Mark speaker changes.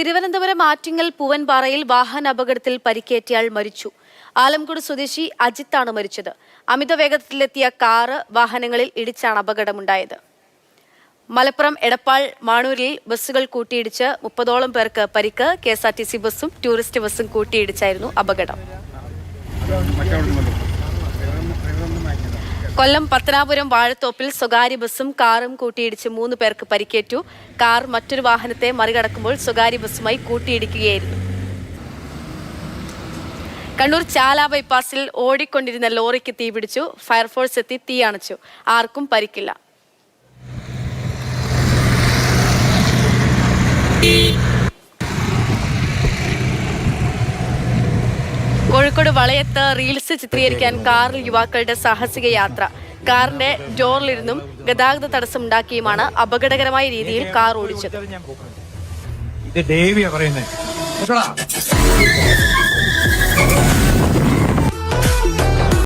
Speaker 1: തിരുവനന്തപുരം ആറ്റിങ്ങൽ പൂവൻപാറയിൽ വാഹന അപകടത്തിൽ പരിക്കേറ്റയാൾ മരിച്ചു. ആലംകുട് സ്വദേശി അജിത്താണ് മരിച്ചത്. അമിത വേഗത്തിലെത്തിയ കാറ് വാഹനങ്ങളിൽ ഇടിച്ചാണ് അപകടമുണ്ടായത്. മലപ്പുറം എടപ്പാൾ മാണൂരിൽ ബസ്സുകൾ കൂട്ടിയിടിച്ച് മുപ്പതോളം പേർക്ക് പരിക്ക് K S R T C ബസ്സും ടൂറിസ്റ്റ് ബസ്സും കൂട്ടിയിടിച്ചായിരുന്നു അപകടം. കൊല്ലം പത്തനാപുരം വാഴത്തോപ്പിൽ സ്വകാര്യ ബസ്സും കാറും കൂട്ടിയിടിച്ച് മൂന്ന് പേർക്ക് പരിക്കേറ്റു. കാർ മറ്റൊരു വാഹനത്തെ മറികടക്കുമ്പോൾ സ്വകാര്യ ബസ്സുമായി കൂട്ടിയിടിക്കുകയായിരുന്നു. കണ്ണൂർ ചാല ബൈപ്പാസിൽ ഓടിക്കൊണ്ടിരുന്ന ലോറിക്ക് തീപിടിച്ചു ഫയർഫോഴ്സ് എത്തി തീ അണച്ചു. ആർക്കും പരിക്കില്ല. കോഴിക്കോട് വളയത്ത് റീൽസ് ചിത്രീകരിക്കാൻ കാറിൽ യുവാക്കളുടെ സാഹസിക യാത്ര. കാറിന്റെ ഡോറിലിരുന്നും ഗതാഗത തടസ്സം ഉണ്ടാക്കിയുമാണ് അപകടകരമായ രീതിയിൽ കാർ ഓടിച്ചത്.
Speaker 2: ഇത് ഡേവിയാ പറയുന്നത്